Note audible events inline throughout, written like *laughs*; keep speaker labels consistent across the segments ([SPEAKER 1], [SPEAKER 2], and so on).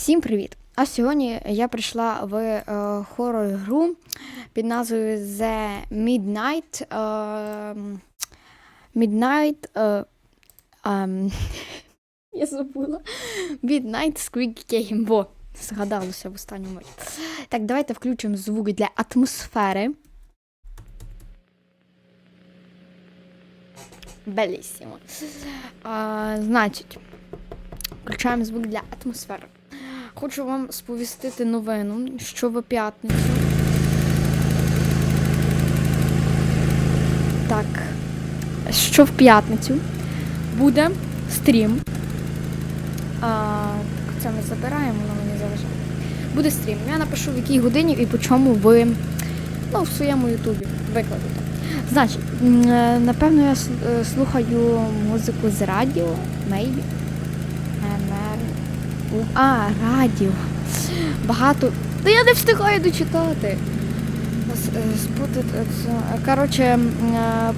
[SPEAKER 1] Всім привіт! А сьогодні я прийшла в е, хорор гру під назвою The Midnight. Е, Midnight. Е, ем, *laughs* я забула. Midnight Squid Game. Во, згадалося в останньому. моменті. Так, давайте включимо звук для атмосфери. Белісімо. А, значить, включаємо звук для атмосфери. Хочу вам сповістити новину, що в п'ятницю. Так. Що в п'ятницю буде стрім. А, це ми забираємо, воно мені залишає. Буде стрім. Я напишу в якій годині і по чому ви ну, в своєму ютубі викладете. Значить, е, напевно, я е, слухаю музику з радіо, maybe. МР. А, радіо. Багато. Та я не встигаю дочитати. Е, спутати це- Коротше, е,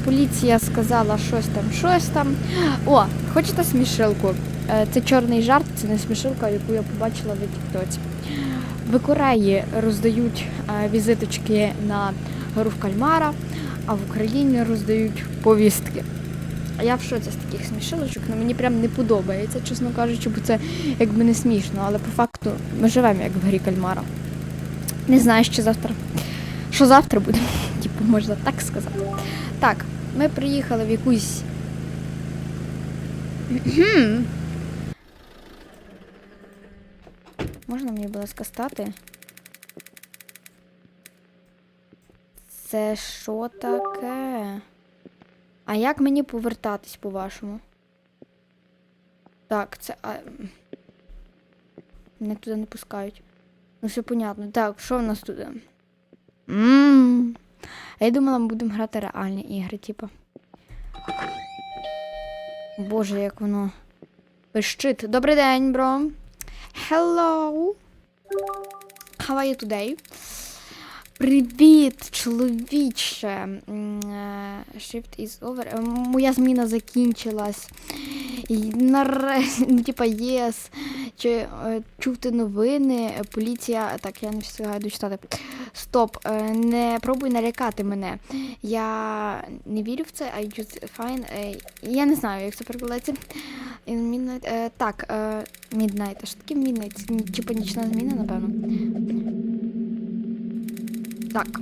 [SPEAKER 1] поліція сказала щось там, щось там. О, хочете смішилку? Е, Це чорний жарт, це не смішилка, яку я побачила в Тіктоці. В Кореї роздають е, візиточки на гру в кальмара, а в Україні роздають повістки. А Я в шоці з таких смішилочок, ну мені прям не подобається, чесно кажучи, бо це якби не смішно, але по факту ми живемо як в грі кальмара. Не знаю, що завтра. Що завтра буде, *laughs* типу, можна так сказати. Так, ми приїхали в якусь. Можна мені, будь ласка, стати? Це що таке? А як мені повертатись, по-вашому? Так, це. А... Мене туди не пускають. Ну, все понятно. Так, що в нас тут? Ммм. А я думала, ми будемо грати реальні ігри, типу. Боже, як воно. Пищить. Добрий день, бро. Hello. How are you today? Привіт, чоловіче. Shift is over. Е, Моя зміна закінчилась. Ну, типа, єс. Чи е, чув ти новини? Поліція. Так, я не встигаю дочитати. Стоп, е, не пробуй налякати мене. Я не вірю в це, I just fine. Я не знаю, як це перекладається. Midnight. Так, Midnight. А що таке Midnight? Типа нічна зміна, напевно. Так.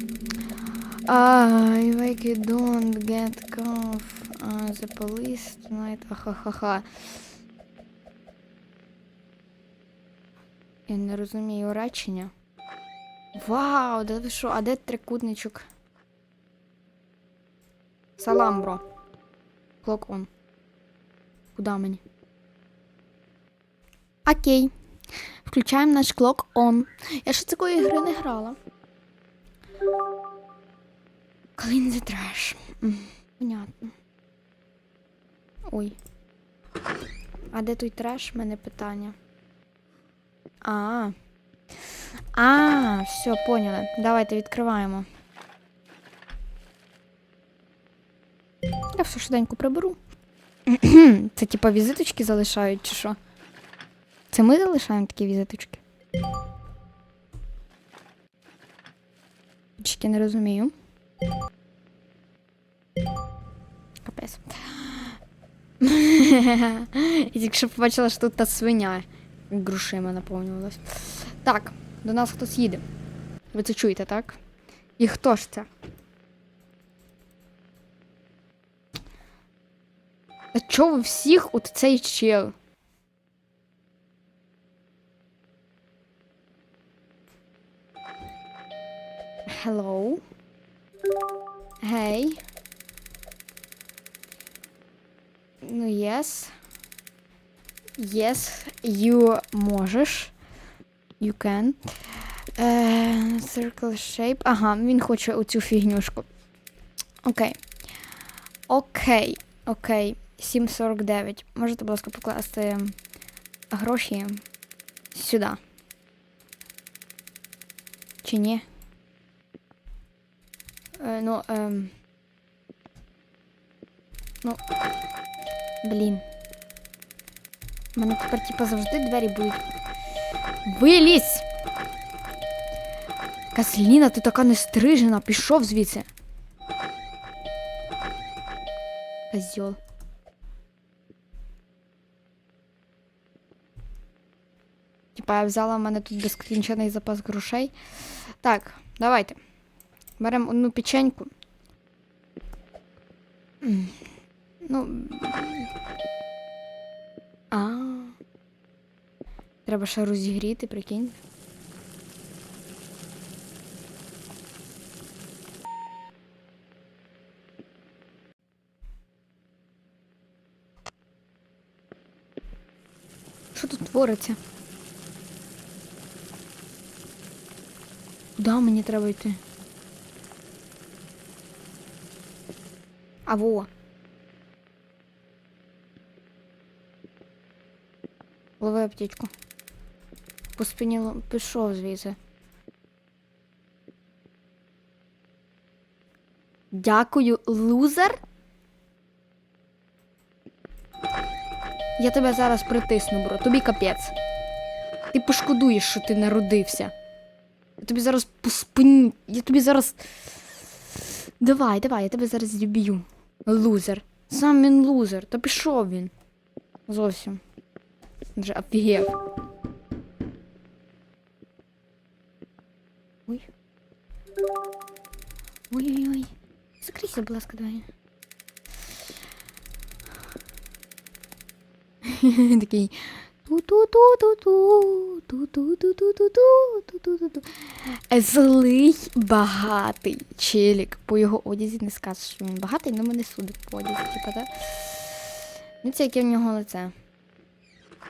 [SPEAKER 1] I like it, don't get off uh, the police tonight. Ахахаха. Я не розумію речення. Вау, да ви що, а де трикутничок? Салам, бро. Клок он. Куда мені? Окей. Включаємо наш клок он. Я ще такої ігри не грала. Clean the trash. Понятно. Ой. А де той треш? У мене питання. А. А, все, поняли. Давайте відкриваємо. Я все швиденько приберу. *clears throat* Це типа візиточки залишають, чи що? Це ми залишаємо такі візиточки? Чики не розумію. Капець. *laughs* І тільки що побачила, що тут та свиня грошима наповнювалась. Так, до нас хтось їде. Ви це чуєте, так? І хто ж це? А чого ви всіх от цей чел? Hello. Hey. Ну, yes. Yes, you можеш. You can. Е, circle shape. Ага, він хоче оцю фігнюшку. Окей. Окей. Окей. 7,49. Можете, будь ласка, покласти гроші сюди. Чи ні? Е, ну, ем. Ну. Блін. У мене тепер, типу, завжди двері будуть Вилізь! Касліна, ти така нестрижена, пішов звідси. Козьол. Типа я взяла в мене тут безкінчений запас грошей. Так, давайте. Беремо одну печеньку. Ну. А. Треба ще розігріти, прикинь. Що тут твориться? Куди мені треба йти? А во. Лови аптечку. По спині пішов звідси. Дякую, лузер. Я тебе зараз притисну, бро. Тобі капець. Ти пошкодуєш, що ти народився. Я тобі зараз по спині. Я тобі зараз. Давай, давай, я тебе зараз зіб'ю. Лузер. Сам він лузер. Та пішов він. Зовсім. Вже офігев. Ой. Ой-ой-ой. Закрийся, будь ласка, давай. *laughs* Такий. Злий багатий челік. По його одязі не скажеш, що він багатий, але мене судить по одязі, типа, так? Ну, це яке в нього лице.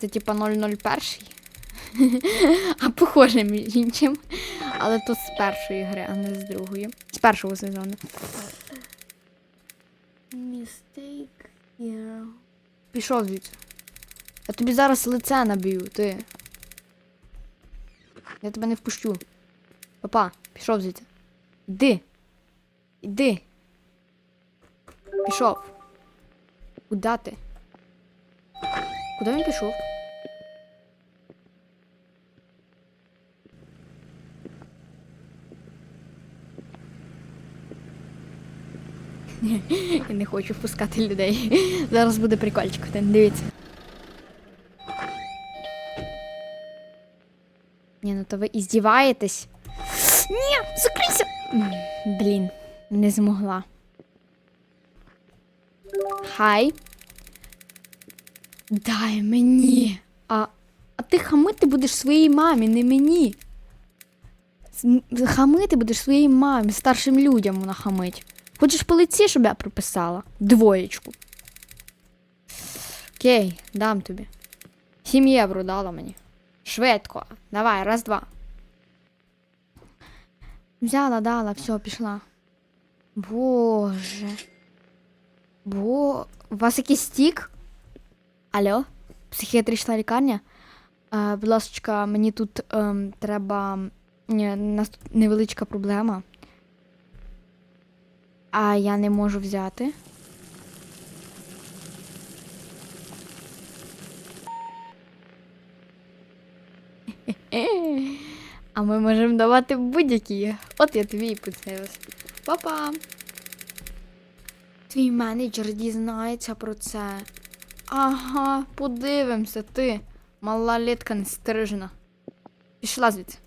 [SPEAKER 1] Це типа 001. а похоже між іншим. Але то з першої гри, а не з другої. З першого сезону. Mistake here. Пішов звідси. Я тобі зараз лице наб'ю, ти. Я тебе не впущу. Папа, пішов звідси. Іди. Іди. Пішов. Куда ти? Куди він пішов? *laughs* Я не хочу впускати людей. Зараз буде прикольчик дивіться. Ні, ну то ви іздіваєтесь. Ні, закрийся! Блін, не змогла. Хай. Дай мені. А, а ти хамити будеш своїй мамі, не мені. Хамити будеш своїй мамі, старшим людям вона хамить. Хочеш по лиці, щоб я прописала? Двоєчку. Окей, дам тобі. Сім євро дала мені. Швидко. Давай, раз, два. Взяла, дала, все, пішла. Боже. Бо. У вас якийсь стік? Алло? Психіатрична лікарня? Е, будь ласка, мені тут ем, треба. Ні, невеличка проблема. А я не можу взяти. А ми можемо давати будь-які. От я тобі і поцілилась. Па-па! Твій менеджер дізнається про це. Ага, подивимося, ти. Малолетка не стрижена. Пішла звідси.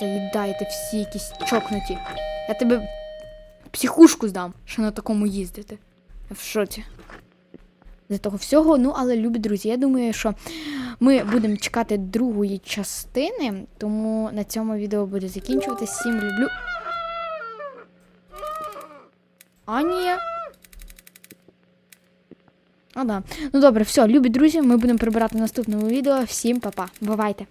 [SPEAKER 1] Заїдайте всі якісь чокнуті. Я тебе психушку здам, що на такому їздити. Я в шоці. За того всього, ну але любі друзі, я думаю, що ми будемо чекати другої частини, тому на цьому відео буде закінчуватися. Всім люблю. А. А, да. Ну добре, все, любі друзі, ми будемо прибирати в наступному відео. Всім па-па. Бувайте.